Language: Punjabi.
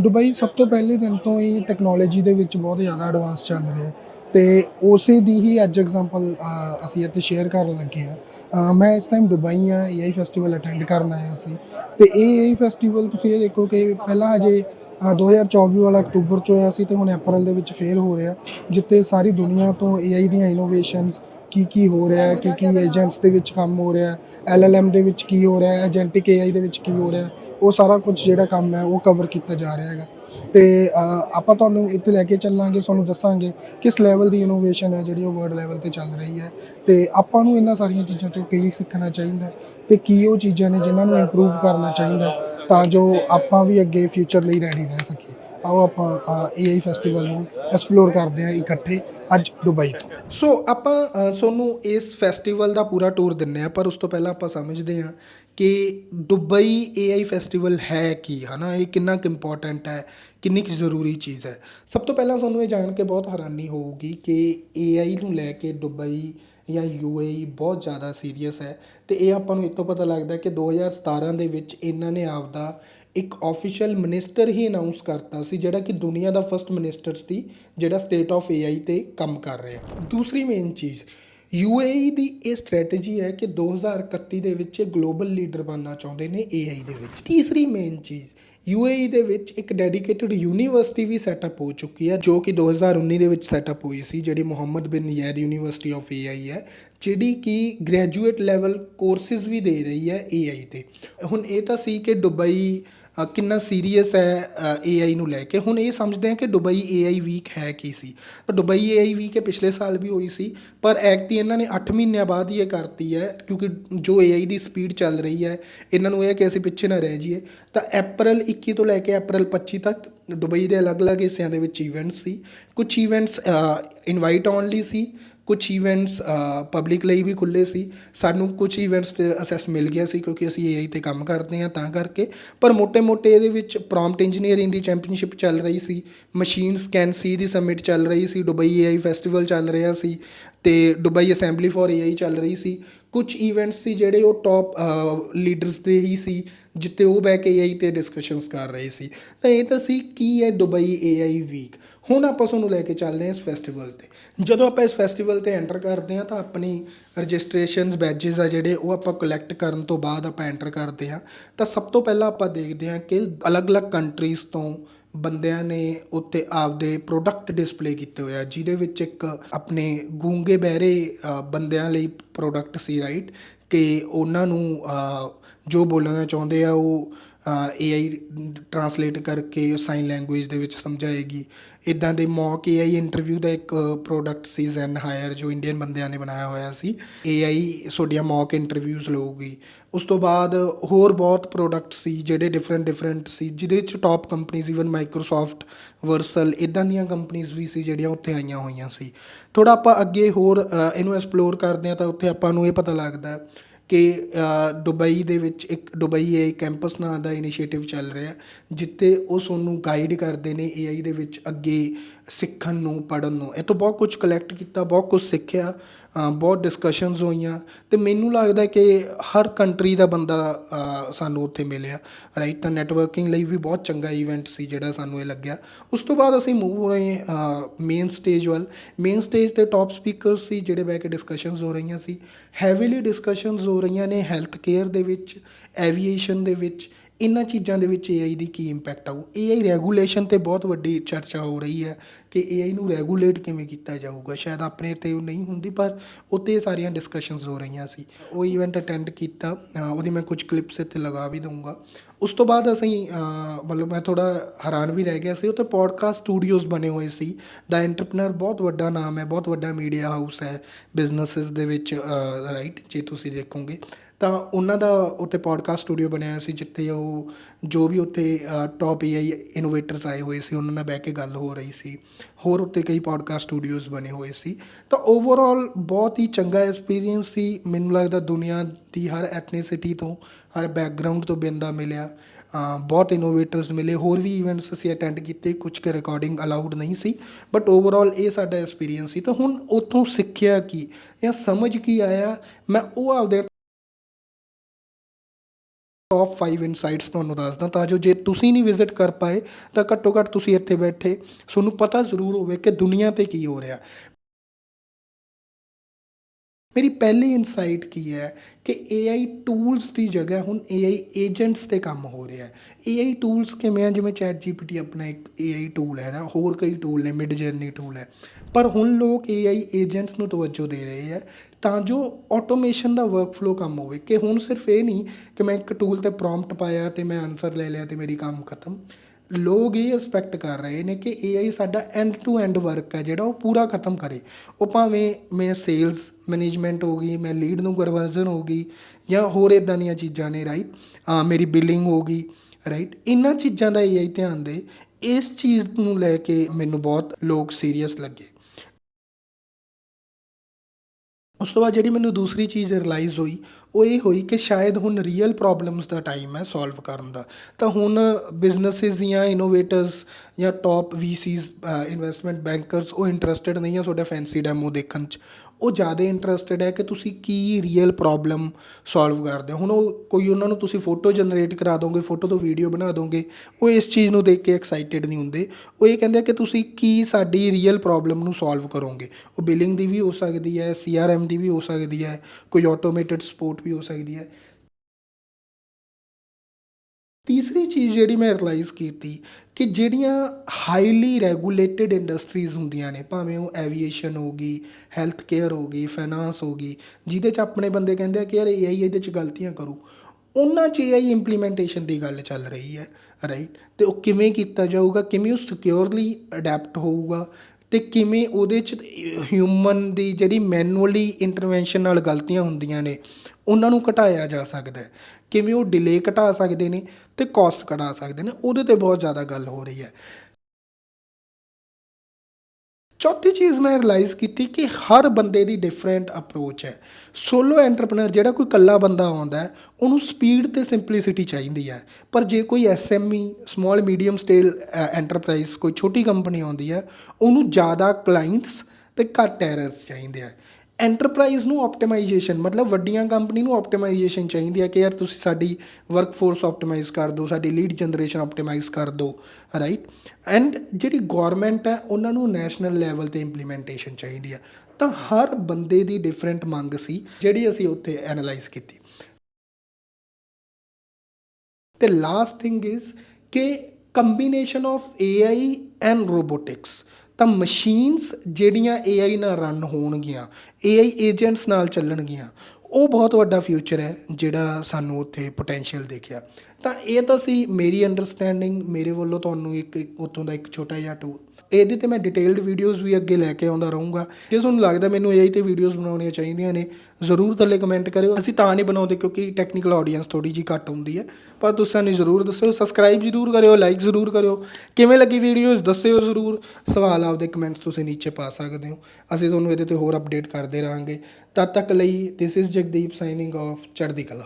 ਦੁਬਈ ਸਭ ਤੋਂ ਪਹਿਲੇ ਦਿਨ ਤੋਂ ਹੀ ਟੈਕਨੋਲੋਜੀ ਦੇ ਵਿੱਚ ਬਹੁਤ ਜ਼ਿਆਦਾ ਐਡਵਾਂਸ ਚੱਲ ਰਿਹਾ ਹੈ। ਤੇ ਉਸੇ ਦੀ ਹੀ ਅੱਜ ਐਗਜ਼ਾਮਪਲ ਅਸੀਂ ਇੱਥੇ ਸ਼ੇਅਰ ਕਰਨ ਲੱਗੇ ਆ ਮੈਂ ਇਸ ਟਾਈਮ ਦੁਬਈ ਆ AI ਫੈਸਟੀਵਲ ਅਟੈਂਡ ਕਰਨ ਆਇਆ ਸੀ। ਤੇ ਇਹ AI ਫੈਸਟੀਵਲ ਤੁਸੀਂ ਇਹ ਦੇਖੋ ਕਿ ਪਹਿਲਾਂ ਹਜੇ 2024 ਵਾਲਾ ਅਕਤੂਬਰ ਚ ਹੋਇਆ ਸੀ ਤੇ ਹੁਣ ਅਪ੍ਰੈਲ ਦੇ ਵਿੱਚ ਫੇਰ ਹੋ ਰਿਹਾ। ਜਿੱਥੇ ਸਾਰੀ ਦੁਨੀਆ ਤੋਂ AI ਦੀਆਂ ਇਨੋਵੇਸ਼ਨਸ ਕੀ ਕੀ ਹੋ ਰਿਹਾ ਹੈ ਕੀ ਕੀ ਏਜੰਟਸ ਦੇ ਵਿੱਚ ਕੰਮ ਹੋ ਰਿਹਾ ਹੈ LLM ਦੇ ਵਿੱਚ ਕੀ ਹੋ ਰਿਹਾ ਹੈ ਏਜੰਟਿਕ AI ਦੇ ਵਿੱਚ ਕੀ ਹੋ ਰਿਹਾ, ਉਹ ਸਾਰਾ ਕੁਝ ਜਿਹੜਾ ਕੰਮ ਹੈ ਉਹ ਕਵਰ ਕੀਤਾ ਜਾ ਰਿਹਾ ਹੈਗਾ। ਤੇ ਆਪਾਂ ਤੁਹਾਨੂੰ ਇੱਥੇ ਲੈ ਕੇ ਚੱਲਾਂਗੇ, ਤੁਹਾਨੂੰ ਦੱਸਾਂਗੇ ਕਿਸ ਲੈਵਲ ਦੀ ਇਨੋਵੇਸ਼ਨ ਹੈ ਜਿਹੜੀ ਉਹ ਵਰਲਡ ਲੈਵਲ ਤੇ ਚੱਲ ਰਹੀ ਹੈ। ਤੇ ਆਪਾਂ ਨੂੰ ਇਹਨਾਂ ਸਾਰੀਆਂ ਚੀਜ਼ਾਂ ਤੋਂ ਕੀ ਸਿੱਖਣਾ ਚਾਹੀਦਾ ਹੈ ਤੇ ਕੀ ਉਹ ਚੀਜ਼ਾਂ ਨੇ ਜਿਨ੍ਹਾਂ ਨੂੰ ਇੰਪਰੂਵ ਕਰਨਾ ਚਾਹੀਦਾ ਤਾਂ ਜੋ ਆਪਾਂ ਵੀ ਅੱਗੇ ਫਿਊਚਰ ਲਈ ਰੈਡੀ ਰਹਿ ਸਕੀਏ। ਆਓ ਆਪਾਂ AI ਫੈਸਟੀਵਲ ਨੂੰ ਐਕਸਪਲੋਰ ਕਰਦੇ ਹਾਂ ਇਕੱਠੇ ਅੱਜ ਦੁਬਈ ਤੋਂ। ਸੋ ਆਪਾਂ ਅ, ਇਸ ਫੈਸਟੀਵਲ ਦਾ ਪੂਰਾ ਟੂਰ ਦਿੰਨੇ ਆ ਪਰ ਉਸ ਤੋਂ ਪਹਿਲਾਂ ਆਪਾਂ ਸਮਝਦੇ ਹਾਂ ਕਿ ਦੁਬਈ AI ਫੈਸਟੀਵਲ ਹੈ ਕੀ ਹਨਾ? ਇਹ ਕਿੰਨਾ ਕੁ ਇੰਪੋਰਟੈਂਟ ਹੈ ਕਿੰਨੀ ਕੁ ਜ਼ਰੂਰੀ ਚੀਜ਼ ਹੈ। ਸਭ ਤੋਂ ਪਹਿਲਾਂ ਤੁਹਾਨੂੰ ਇਹ ਜਾਣ ਕੇ ਬਹੁਤ ਹੈਰਾਨੀ ਹੋਊਗੀ ਕਿ AI ਨੂੰ ਲੈ ਕੇ ਦੁਬਈ ਜਾਂ UAE ਬਹੁਤ ਜ਼ਿਆਦਾ ਸੀਰੀਅਸ ਹੈ। ਤੇ ਇਹ ਆਪਾਂ ਨੂੰ ਇਹ ਤੋਂ ਪਤਾ ਲੱਗਦਾ ਕਿ 2017 ਦੇ ਵਿੱਚ ਇਹਨਾਂ ਨੇ ਆਪਦਾ ਇੱਕ ਆਫੀਸ਼ੀਅਲ ਮਿਨਿਸਟਰ ਹੀ ਅਨਾਉਂਸ ਕਰਤਾ ਸੀ, ਜਿਹੜਾ ਕਿ ਦੁਨੀਆ ਦਾ ਫਰਸਟ ਮਿਨਿਸਟਰ ਸੀ, ਜਿਹੜਾ ਸਟੇਟ ਆਫ AI ਤੇ ਕੰਮ ਕਰ ਰਿਹਾ। ਦੂਸਰੀ ਮੇਨ ਚੀਜ਼ UAE ਦੀ ਇਹ ਸਟ੍ਰੈਟਜੀ ਹੈ ਕਿ 2031 ਦੇ ਵਿੱਚ ਇਹ ਗਲੋਬਲ ਲੀਡਰ ਬਣਨਾ ਚਾਹੁੰਦੇ ਨੇ AI ਦੇ ਵਿੱਚ। ਤੀਸਰੀ ਮੇਨ ਚੀਜ਼ UAE ਦੇ ਵਿੱਚ ਇੱਕ ਡੈਡੀਕੇਟਿਡ ਯੂਨੀਵਰਸਿਟੀ ਵੀ ਸੈਟਅਪ ਹੋ ਚੁੱਕੀ ਹੈ, ਜੋ ਕਿ 2019 ਦੇ ਵਿੱਚ ਸੈਟਅਪ ਹੋਈ ਸੀ, ਜਿਹੜੀ ਮੁਹੰਮਦ ਬਿਨ ਯੈਦ ਯੂਨੀਵਰਸਿਟੀ ਆਫ AI ਹੈ, ਜਿਹੜੀ ਕਿ ਗ੍ਰੈਜੂਏਟ ਲੈਵਲ ਕੋਰਸਿਸ ਵੀ ਦੇ ਰਹੀ ਹੈ AI ਤੇ। ਹੁਣ ਇਹ ਤਾਂ ਸੀ ਕਿ ਦੁਬਈ ਕਿੰਨਾ ਸੀਰੀਅਸ ਹੈ AI ਨੂੰ ਲੈ ਕੇ? ਹੁਣ ਇਹ ਸਮਝਦੇ ਹਾਂ ਕਿ ਦੁਬਈ AI ਵੀਕ ਹੈ ਕੀ ਸੀ? ਪਰ ਦੁਬਈ AI ਵੀਕ ਇਹ ਪਿਛਲੇ ਸਾਲ ਵੀ ਹੋਈ ਸੀ, ਪਰ ਐਕਟ ਇਹਨਾਂ ਨੇ 8 ਮਹੀਨਿਆਂ ਬਾਅਦ ਹੀ ਇਹ ਕਰਤੀ ਹੈ, ਕਿਉਂਕਿ ਜੋ AI ਦੀ ਸਪੀਡ ਚੱਲ ਰਹੀ ਹੈ, ਇਹਨਾਂ ਨੂੰ ਇਹ ਹੈ ਕਿ ਅਸੀਂ ਪਿੱਛੇ ਨਾ ਰਹਿ ਜਾਈਏ। ਤਾਂ ਅਪ੍ਰੈਲ 21 ਤੋਂ ਲੈ ਕੇ ਅਪ੍ਰੈਲ 25 ਤੱਕ ਦੁਬਈ ਦੇ ਅਲੱਗ-ਅਲੱਗ ਹਿੱਸਿਆਂ ਦੇ ਵਿੱਚ ਇਵੈਂਟਸ ਸੀ। ਕੁਝ ਇਵੈਂਟਸ ਇਨਵਾਈਟ ਓਨਲੀ ਸੀ ਕੁਝ ਈਵੈਂਟਸ ਪਬਲਿਕ ਲਈ ਵੀ ਖੁੱਲੇ ਸੀ। ਸਾਨੂੰ ਕੁਝ ਈਵੈਂਟਸ ਤੇ ਅਸੈਸ ਮਿਲ ਗਿਆ ਸੀ ਕਿਉਂਕਿ ਅਸੀਂ ਏਆਈ ਤੇ ਕੰਮ ਕਰਦੇ ਹਾਂ ਤਾਂ ਕਰਕੇ। ਪਰ ਮੋٹے-ਮੋٹے ਇਹਦੇ ਵਿੱਚ ਪ੍ਰੋਮਪਟ ਇੰਜੀਨੀਅਰਿੰਗ ਦੀ ਚੈਂਪੀਅਨਸ਼ਿਪ ਚੱਲ ਰਹੀ ਸੀ। ਮਸ਼ੀਨਸ ਕੈਨ ਸੀ ਦੀ ਸਮਿਟ ਚੱਲ ਰਹੀ ਸੀ। ਦੁਬਈ ਏਆਈ ਫੈਸਟੀਵਲ ਚੱਲ ਰਿਹਾ ਸੀ ਤੇ ਦੁਬਈ ਅਸੈਂਬਲੀ ਫॉर ਏਆਈ ਚੱਲ ਰਹੀ ਸੀ। ਕੁਝ ਈਵੈਂਟਸ ਸੀ ਜਿਹੜੇ ਉਹ ਟੌਪ ਲੀਡਰਸ ਦੇ ਹੀ ਸੀ ਜਿੱਤੇ ਉਹ ਬਹਿ ਕੇ ਏਆਈ ਤੇ ਡਿਸਕਸ਼ਨਸ ਕਰ ਰਹੇ ਸੀ। ਤਾਂ ਇਹ ਤਾਂ ਸੀ ਕੀ ਹੈ ਦੁਬਈ ਏਆਈ ਵੀਕ ਹੁਣ ਆਪਾਂ ਤੁਹਾਨੂੰ ਲੈ ਕੇ ਚੱਲਦੇ ਹਾਂ ਇਸ ਫੈਸਟੀਵਲ ਤੇ। ਜਦੋਂ ਆਪਾਂ ਇਸ ਫੈਸਟੀਵਲ ਤੇ ਐਂਟਰ ਕਰਦੇ ਹਾਂ ਤਾਂ ਆਪਣੀ ਰਜਿਸਟ੍ਰੇਸ਼ਨਸ ਬੈਜਸ ਆ ਜਿਹੜੇ, ਉਹ ਆਪਾਂ ਕਲੈਕਟ ਕਰਨ ਤੋਂ ਬਾਅਦ ਆਪਾਂ ਐਂਟਰ ਕਰਦੇ ਹਾਂ। ਤਾਂ ਸਭ ਤੋਂ ਪਹਿਲਾਂ ਆਪਾਂ ਦੇਖਦੇ ਹਾਂ ਕਿ ਅਲੱਗ-ਅਲੱਗ ਕੰਟਰੀਜ਼ ਤੋਂ ਬੰਦਿਆਂ ਨੇ ਉੱਤੇ ਆਪਦੇ ਪ੍ਰੋਡਕਟ ਡਿਸਪਲੇ ਕੀਤੇ ਹੋਏ ਆ, ਜਿਹਦੇ ਵਿੱਚ ਇੱਕ ਆਪਣੇ ਗੂੰਗੇ ਬਹਿਰੇ ਬੰਦਿਆਂ ਲਈ ਪ੍ਰੋਡਕਟ ਸੀ ਰਾਈਟ ਕਿ ਉਹਨਾਂ ਨੂੰ ਜੋ ਬੋਲਣਾ ਚਾਹੁੰਦੇ ਆ, ਉਹ AI ਟਰਾਂਸਲੇਟ ਕਰਕੇ ਸਾਈਨ ਲੈਂਗੁਏਜ ਦੇ ਵਿੱਚ ਸਮਝਾਏਗੀ। ਇੱਦਾਂ ਦੇ ਮੌਕ AI ਇੰਟਰਵਿਊ ਦਾ ਇੱਕ ਪ੍ਰੋਡਕਟ ਸੀ ਜ਼ੈਨ ਹਾਇਰ ਜੋ ਇੰਡੀਅਨ ਬੰਦਿਆਂ ਨੇ ਬਣਾਇਆ ਹੋਇਆ ਸੀ। AI ਤੁਹਾਡੀਆਂ ਮੌਕ ਇੰਟਰਵਿਊਜ਼ ਲਊਗੀ। ਉਸ ਤੋਂ ਬਾਅਦ ਹੋਰ ਬਹੁਤ ਪ੍ਰੋਡਕਟ ਸੀ, ਜਿਹੜੇ ਡਿਫਰੈਂਟ ਡਿਫਰੈਂਟ ਸੀ, ਜਿਹਦੇ 'ਚ top companies even Microsoft Vercel ਇਦਾਂ ਦੀਆਂ ਕੰਪਨੀਜ਼ ਵੀ ਸੀ ਜਿਹੜੀਆਂ ਉੱਥੇ ਆਈਆਂ ਹੋਈਆਂ ਸੀ। ਥੋੜਾ ਆਪਾਂ ਅੱਗੇ ਹੋਰ ਇਹਨੂੰ ਐਕਸਪਲੋਰ ਕਰਦੇ ਹਾਂ ਤਾਂ ਉੱਥੇ ਆਪਾਂ ਨੂੰ ਇਹ ਪਤਾ ਲੱਗਦਾ ਹੈ ਕਿ ਅ, ਦੁਬਈ ਦੇ ਵਿੱਚ ਇੱਕ ਦੁਬਈ ਏ ਕੈਂਪਸ ਨਾਂ ਦਾ ਇਨੀਸ਼ੀਏਟਿਵ ਚੱਲ ਰਿਹਾ ਜਿੱਥੇ ਉਹ ਤੁਹਾਨੂੰ ਗਾਈਡ ਕਰਦੇ ਨੇ AI ਦੇ ਵਿੱਚ ਅੱਗੇ ਸਿੱਖਣ ਨੂੰ ਪੜਨ ਨੂੰ। ਇਹ ਤੋਂ ਬਹੁਤ ਕੁਝ ਕਲੈਕਟ ਕੀਤਾ, ਬਹੁਤ ਕੁਝ ਸਿੱਖਿਆ ਬਹੁਤ ਡਿਸਕਸ਼ਨਸ ਹੋਈਆਂ ਤੇ ਮੈਨੂੰ ਲੱਗਦਾ ਕਿ ਹਰ ਕੰਟਰੀ ਦਾ ਬੰਦਾ ਸਾਨੂੰ ਉੱਥੇ ਮਿਲਿਆ ਰਾਈਟ ਤਾਂ ਨੈਟਵਰਕਿੰਗ ਲਈ ਵੀ ਬਹੁਤ ਚੰਗਾ ਇਵੈਂਟ ਸੀ ਜਿਹੜਾ ਸਾਨੂੰ ਇਹ ਲੱਗਿਆ। ਉਸ ਤੋਂ ਬਾਅਦ ਅਸੀਂ ਮੂਵ ਹੋਏ ਮੇਨ ਸਟੇਜ ਵੱਲ। ਮੇਨ ਸਟੇਜ ਤੇ ਟਾਪ ਸਪੀਕਰਸ ਸੀ ਜਿਹੜੇ ਬਹਿ ਕੇ ਡਿਸਕਸ਼ਨਸ ਹੋ ਰਹੀਆਂ ਸੀ। ਹੈਵੀਲੀ ਡਿਸਕਸ਼ਨਸ ਹੋ ਰਹੀਆਂ ਨੇ ਹੈਲਥ ਕੇਅਰ ਦੇ ਵਿੱਚ ਐਵੀਏਸ਼ਨ ਦੇ ਵਿੱਚ ਇਹਨਾਂ ਚੀਜ਼ਾਂ ਦੇ ਵਿੱਚ AI ਦੀ ਕੀ ਇੰਪੈਕਟ ਆਊ? AI ਰੈਗੂਲੇਸ਼ਨ ਤੇ ਬਹੁਤ ਵੱਡੀ ਚਰਚਾ ਹੋ ਰਹੀ ਹੈ ਕਿ AI ਨੂੰ ਰੈਗੂਲੇਟ ਕਿਵੇਂ ਕੀਤਾ ਜਾਊਗਾ। ਸ਼ਾਇਦ ਆਪਣੇ ਤੇ ਉਹ ਨਹੀਂ ਹੁੰਦੀ, ਪਰ ਉੱਤੇ ਇਹ ਸਾਰੀਆਂ ਡਿਸਕਸ਼ਨਸ ਹੋ ਰਹੀਆਂ ਸੀ। ਉਹ ਇਵੈਂਟ ਅਟੈਂਡ ਕੀਤਾ ਉਹਦੀ ਮੈਂ ਕੁਝ ਕਲਿੱਪਸ ਇੱਥੇ ਲਗਾ ਵੀ ਦਊਂਗਾ। ਉਸ ਤੋਂ ਬਾਅਦ ਅਸੀਂ ਮਤਲਬ ਮੈਂ ਥੋੜਾ ਹੈਰਾਨ ਵੀ ਰਹਿ ਗਿਆ ਸੀ। ਉੱਥੇ ਪੋਡਕਾਸਟ ਸਟੂਡੀਓਜ਼ ਬਣੇ ਹੋਏ ਸੀ। ਦਾ ਐਂਟਰਪ੍ਰੈਨਰ ਬਹੁਤ ਵੱਡਾ ਨਾਮ ਹੈ, ਬਹੁਤ ਵੱਡਾ ਮੀਡੀਆ ਹਾਊਸ ਹੈ ਬਿਜ਼ਨੈਸਸ ਦੇ ਵਿੱਚ ਰਾਈਟ ਜੇ ਤੁਸੀਂ ਦੇਖੋਗੇ। ਤਾਂ ਉਹਨਾਂ ਦਾ ਉੱਥੇ ਪੋਡਕਾਸਟ ਸਟੂਡੀਓ ਬਣਿਆ ਸੀ, ਜਿੱਥੇ ਉਹ ਜੋ ਵੀ ਉੱਥੇ ਟੌਪ AI ਇਨੋਵੇਟਰਸ ਆਏ ਹੋਏ ਸੀ, ਉਹਨਾਂ ਨਾਲ ਬਹਿ ਕੇ ਗੱਲ ਹੋ ਰਹੀ ਸੀ। ਹੋਰ ਉੱਤੇ ਕਈ ਪੋਡਕਾਸਟ ਸਟੂਡੀਓਜ਼ ਬਣੇ ਹੋਏ ਸੀ। ਤਾਂ ਓਵਰਆਲ ਬਹੁਤ ਹੀ ਚੰਗਾ ਐਕਸਪੀਰੀਅੰਸ ਸੀ। ਮੈਨੂੰ ਲੱਗਦਾ ਦੁਨੀਆ ਦੀ ਹਰ ਐਥਨੀਸਿਟੀ ਤੋਂ, ਹਰ ਬੈਕਗ੍ਰਾਉਂਡ ਤੋਂ ਬੰਦਾ ਮਿਲਿਆ। ਬਹੁਤ ਇਨੋਵੇਟਰਸ ਮਿਲੇ। ਹੋਰ ਵੀ ਇਵੈਂਟਸ ਅਸੀਂ ਅਟੈਂਡ ਕੀਤੇ ਕੁਝ ਕੁ ਰਿਕਾਰਡਿੰਗ ਅਲਾਉਡ ਨਹੀਂ ਸੀ। ਬਟ ਓਵਰਆਲ ਇਹ ਸਾਡਾ ਐਕਸਪੀਰੀਅੰਸ ਸੀ। ਤਾਂ ਹੁਣ ਉੱਥੋਂ ਸਿੱਖਿਆ ਕੀ ਜਾਂ ਸਮਝ ਕੀ ਆਇਆ? ਮੈਂ ਉਹ ਆਪਦੇ ਟੌਪ 5 ਇਨਸਾਈਟਸ ਤੁਹਾਨੂੰ ਦੱਸਦਾ ਤਾਂ ਜੋ ਜੇ ਤੁਸੀਂ ਨਹੀਂ ਵਿਜ਼ਿਟ ਕਰ ਪਾਏ ਤਾਂ ਘੱਟੋ ਘੱਟ ਤੁਸੀਂ ਇੱਥੇ ਬੈਠੇ, ਤੁਹਾਨੂੰ ਪਤਾ ਜ਼ਰੂਰ ਹੋਵੇ ਕਿ ਦੁਨੀਆ ਤੇ ਕੀ ਹੋ ਰਿਹਾ। ਮੇਰੀ ਪਹਿਲੀ ਇਨਸਾਈਟ ਕੀ ਹੈ ਕਿ AI ਟੂਲਸ ਦੀ ਜਗ੍ਹਾ ਹੁਣ AI ਏਜੰਟਸ ਤੇ ਕੰਮ ਹੋ ਰਿਹਾ ਹੈ। AI ਟੂਲਸ ਕਿਵੇਂ ਆ? ਜਿਵੇਂ ਚੈਟ ChatGPT ਆਪਣਾ ਇੱਕ AI ਟੂਲ ਹੈ ਨਾ, ਹੋਰ ਕਈ ਟੂਲ ਨੇ ਮਿਡ ਜਰਨੀ ਟੂਲ ਹੈ। ਪਰ ਹੁਣ ਲੋਕ AI ਏਜੰਟਸ ਨੂੰ ਤਵੱਜੋ ਦੇ ਰਹੇ ਹੈ ਤਾਂ ਜੋ ਆਟੋਮੇਸ਼ਨ ਦਾ ਵਰਕਫਲੋ ਕੰਮ ਹੋਵੇ। ਕਿ ਹੁਣ ਸਿਰਫ ਇਹ ਨਹੀਂ ਕਿ ਮੈਂ ਇੱਕ ਟੂਲ ਤੇ ਪ੍ਰੌਮਪਟ ਪਾਇਆ ਤੇ ਮੈਂ ਆਨਸਰ ਲੈ ਲਿਆ ਤੇ ਮੇਰੀ ਕੰਮ ਖਤਮ। ਲੋਕ ਇਹ ਐਕਸਪੈਕਟ ਕਰ ਰਹੇ ਨੇ ਕਿ AI ਸਾਡਾ ਐਂਡ ਟੂ ਐਂਡ ਵਰਕ ਹੈ, ਜਿਹੜਾ ਉਹ ਪੂਰਾ ਖਤਮ ਕਰੇ। ਉਹ ਭਾਵੇਂ ਮੈਂ ਸੇਲਸ ਮੈਨੇਜਮੈਂਟ ਹੋ ਗਈ, ਮੈਂ ਲੀਡ ਨੂੰ ਕਨਵਰਜ਼ਨ ਹੋ ਗਈ, ਜਾਂ ਹੋਰ ਇਦਾਂ ਦੀਆਂ ਚੀਜ਼ਾਂ ਨੇ ਰਾਈਟ ਮੇਰੀ ਬਿਲਿੰਗ ਹੋ ਗਈ ਰਾਈਟ ਇਹਨਾਂ ਚੀਜ਼ਾਂ ਦਾ AI ਧਿਆਨ ਦੇ, ਇਸ ਚੀਜ਼ ਨੂੰ ਲੈ ਕੇ ਮੈਨੂੰ ਬਹੁਤ ਲੋਕ ਸੀਰੀਅਸ ਲੱਗੇ। ਉਸ ਤੋਂ ਬਾਅਦ ਜਿਹੜੀ ਮੈਨੂੰ ਦੂਸਰੀ ਚੀਜ਼ ਰਿਅਲਾਈਜ਼ ਹੋਈ ਉਹ ਇਹ ਹੋਈ ਕਿ ਸ਼ਾਇਦ ਹੁਣ ਰੀਅਲ ਪ੍ਰੋਬਲਮਸ ਦਾ ਟਾਈਮ ਹੈ ਸੋਲਵ ਕਰਨ ਦਾ। ਤਾਂ ਹੁਣ ਬਿਜ਼ਨੈਸਿਸ ਜਾਂ ਇਨੋਵੇਟਰਸ ਜਾਂ ਟੌਪ VCs ਇਨਵੈਸਟਮੈਂਟ ਬੈਂਕਰਸ ਉਹ ਇੰਟਰਸਟਿਡ ਨਹੀਂ ਆ ਤੁਹਾਡਾ ਫੈਂਸੀ ਡੈਮੋ ਦੇਖਣ 'ਚ। ਉਹ ਜ਼ਿਆਦਾ ਇੰਟਰਸਟਿਡ ਹੈ ਕਿ ਤੁਸੀਂ ਕੀ ਰੀਅਲ ਪ੍ਰੋਬਲਮ ਸੋਲਵ ਕਰਦੇ ਹੋ। ਹੁਣ ਉਹ ਕੋਈ ਉਹਨਾਂ ਨੂੰ ਤੁਸੀਂ ਫੋਟੋ ਜਨਰੇਟ ਕਰਾ ਦੋਗੇ ਫੋਟੋ ਤੋਂ ਵੀਡੀਓ ਬਣਾ ਦੋਗੇ, ਉਹ ਇਸ ਚੀਜ਼ ਨੂੰ ਦੇਖ ਕੇ ਐਕਸਾਈਟਿਡ ਨਹੀਂ ਹੁੰਦੇ। ਉਹ ਇਹ ਕਹਿੰਦੇ ਆ ਕਿ ਤੁਸੀਂ ਕੀ ਸਾਡੀ ਰੀਅਲ ਪ੍ਰੋਬਲਮ ਨੂੰ ਸੋਲਵ ਕਰੋਗੇ। ਉਹ ਬਿਲਿੰਗ ਦੀ ਵੀ ਹੋ ਸਕਦੀ ਹੈ CRM ਦੀ ਵੀ ਹੋ ਸਕਦੀ ਹੈ, ਕੋਈ ਆਟੋਮੇਟਿਡ ਸਪੋਰਟ ਵੀ ਹੋ ਸਕਦੀ ਹੈ। ਤੀਸਰੀ ਚੀਜ਼ ਜਿਹੜੀ ਮੈਂ ਰਿਅਲਾਈਜ਼ ਕੀਤੀ ਕਿ ਜਿਹੜੀਆਂ ਹਾਈਲੀ ਰੈਗੂਲੇਟਿਡ ਇੰਡਸਟਰੀਜ਼ ਹੁੰਦੀਆਂ ਨੇ, ਭਾਵੇਂ ਉਹ ਐਵੀਏਸ਼ਨ ਹੋ ਗਈ ਹੈਲਥ ਕੇਅਰ ਹੋ ਗਈ ਫਾਈਨਾਂਸ ਹੋ ਗਈ, ਜਿਹਦੇ 'ਚ ਆਪਣੇ ਬੰਦੇ ਕਹਿੰਦੇ ਆ ਕਿ ਯਾਰ AI ਇਹਦੇ 'ਚ ਗਲਤੀਆਂ ਕਰੂ। ਉਹਨਾਂ 'ਚ AI ਇੰਪਲੀਮੈਂਟੇਸ਼ਨ ਦੀ ਗੱਲ ਚੱਲ ਰਹੀ ਹੈ ਰਾਈਟ ਤੇ ਉਹ ਕਿਵੇਂ ਕੀਤਾ ਜਾਊਗਾ, ਕਿਵੇਂ ਉਹ ਸਿਕਿਉਰਲੀ ਅਡੈਪਟ ਹੋਊਗਾ ਤੇ ਕਿਵੇਂ ਉਹਦੇ 'ਚ ਹਿਊਮਨ ਦੀ ਜਿਹੜੀ ਮੈਨੂਅਲੀ ਇੰਟਰਵੈਂਸ਼ਨ ਨਾਲ ਗਲਤੀਆਂ ਹੁੰਦੀਆਂ ਨੇ ਉਹਨਾਂ ਨੂੰ ਘਟਾਇਆ ਜਾ ਸਕਦਾ ਹੈ। ਕਿਵੇਂ ਉਹ ਡਿਲੇ ਘਟਾ ਸਕਦੇ ਨੇ ਤੇ ਕਾਸਟ ਘਟਾ ਸਕਦੇ ਨੇ, ਉਹਦੇ ਤੇ ਬਹੁਤ ਜ਼ਿਆਦਾ ਗੱਲ ਹੋ ਰਹੀ ਹੈ। ਚੌਥੀ ਚੀਜ਼ ਮੈਂ ਰਿਅਲਾਈਜ਼ ਕੀਤੀ ਕਿ ਹਰ ਬੰਦੇ ਦੀ ਡਿਫਰੈਂਟ ਅਪਰੋਚ ਹੈ। ਸੋਲੋ ਐਂਟਰਪ੍ਰੈਨਰ ਜਿਹੜਾ ਕੋਈ ਇਕੱਲਾ ਬੰਦਾ ਆਉਂਦਾ ਹੈ, ਉਹਨੂੰ ਸਪੀਡ ਤੇ ਸਿੰਪਲਿਸਿਟੀ ਚਾਹੀਦੀ ਹੈ। ਪਰ ਜੇ ਕੋਈ SME small medium scale enterprise ਕੋਈ ਛੋਟੀ ਕੰਪਨੀ ਆਉਂਦੀ ਹੈ, ਉਹਨੂੰ ਜ਼ਿਆਦਾ ਕਲਾਇੰਟਸ ਤੇ ਘੱਟ ਐਰਰਸ ਚਾਹੀਦੇ ਆ ਐਂਟਰਪ੍ਰਾਈਜ਼ ਨੂੰ ਆਪਟੀਮਾਈਜੇਸ਼ਨ ਮਤਲਬ ਵੱਡੀਆਂ ਕੰਪਨੀ ਨੂੰ ਆਪਟੀਮਾਈਜੇਸ਼ਨ ਚਾਹੀਦੀ ਹੈ ਕਿ ਯਾਰ ਤੁਸੀਂ ਸਾਡੀ ਵਰਕਫੋਰਸ ਆਪਟੀਮਾਈਜ਼ ਕਰ ਦਿਓ, ਸਾਡੀ ਲੀਡ ਜਨਰੇਸ਼ਨ ਆਪਟੀਮਾਈਜ਼ ਕਰ ਦਿਓ ਰਾਈਟ ਐਂਡ ਜਿਹੜੀ ਗਵਰਨਮੈਂਟ ਹੈ, ਉਹਨਾਂ ਨੂੰ ਨੈਸ਼ਨਲ ਲੈਵਲ ਤੇ ਇੰਪਲੀਮੈਂਟੇਸ਼ਨ ਚਾਹੀਦੀ ਹੈ। ਤਾਂ ਹਰ ਬੰਦੇ ਦੀ ਡਿਫਰੈਂਟ ਮੰਗ ਸੀ, ਜਿਹੜੀ ਅਸੀਂ ਉੱਥੇ ਐਨਾਲਾਈਜ਼ ਕੀਤੀ। ਤੇ ਲਾਸਟ ਥਿੰਗ ਇਜ਼ ਕਿ combination of AI and robotics ਤਾਂ ਮਸ਼ੀਨਸ ਜਿਹੜੀਆਂ AI ਨਾਲ ਰਨ ਹੋਣਗੀਆਂ AI ਏਜੰਟਸ ਨਾਲ ਚੱਲਣਗੀਆਂ, ਉਹ ਬਹੁਤ ਵੱਡਾ ਫਿਊਚਰ ਹੈ ਜਿਹੜਾ ਸਾਨੂੰ ਉੱਥੇ ਪੋਟੈਂਸ਼ੀਅਲ ਦੇਖਿਆ। ਤਾਂ ਇਹ ਤਾਂ ਸੀ ਮੇਰੀ ਅੰਡਰਸਟੈਂਡਿੰਗ ਮੇਰੇ ਵੱਲੋਂ ਤੁਹਾਨੂੰ ਇੱਕ ਉੱਥੋਂ ਦਾ ਇੱਕ ਛੋਟਾ ਜਿਹਾ ਟੂਰ ਇਹਦੇ ਤੇ ਮੈਂ ਡਿਟੇਲਡ ਵੀਡੀਓਜ਼ ਵੀ ਅੱਗੇ ਲੈ ਕੇ ਆਉਂਦਾ ਰਹੂੰਗਾ। ਜੇ ਤੁਹਾਨੂੰ ਲੱਗਦਾ ਮੈਨੂੰ AI ਤੇ ਵੀਡੀਓਜ਼ ਬਣਾਉਣੀਆਂ ਚਾਹੀਦੀਆਂ ਨੇ, ਜ਼ਰੂਰ ਥੱਲੇ ਕਮੈਂਟ ਕਰਿਓ। ਅਸੀਂ ਤਾਂ ਨਹੀਂ ਬਣਾਉਂਦੇ ਕਿਉਂਕਿ ਟੈਕਨੀਕਲ ਆਡੀਅנס ਥੋੜੀ ਜੀ ਘੱਟ ਹੁੰਦੀ ਹੈ। ਪਰ ਤੁਸੀਂ ਸਾਨੂੰ ਜ਼ਰੂਰ ਦੱਸਿਓ ਸਬਸਕ੍ਰਾਈਬ ਜ਼ਰੂਰ ਕਰਿਓ ਲਾਈਕ ਜ਼ਰੂਰ ਕਰਿਓ। ਕਿਵੇਂ ਲੱਗੀ ਵੀਡੀਓਜ਼ ਦੱਸਿਓ ਜ਼ਰੂਰ। ਸਵਾਲ ਆਪਦੇ ਕਮੈਂਟਸ ਤੁਸੀਂ ਨੀਚੇ ਪਾ ਸਕਦੇ ਹੋ। ਅਸੀਂ ਤੁਹਾਨੂੰ ਇਹਦੇ ਤੇ ਹੋਰ ਅਪਡੇਟ ਕਰਦੇ ਰਹਾਂਗੇ। ਤਦ ਤੱਕ ਲਈ this is Jagdeep signing off ਚੜ੍ਹਦੀ ਕਲਾ।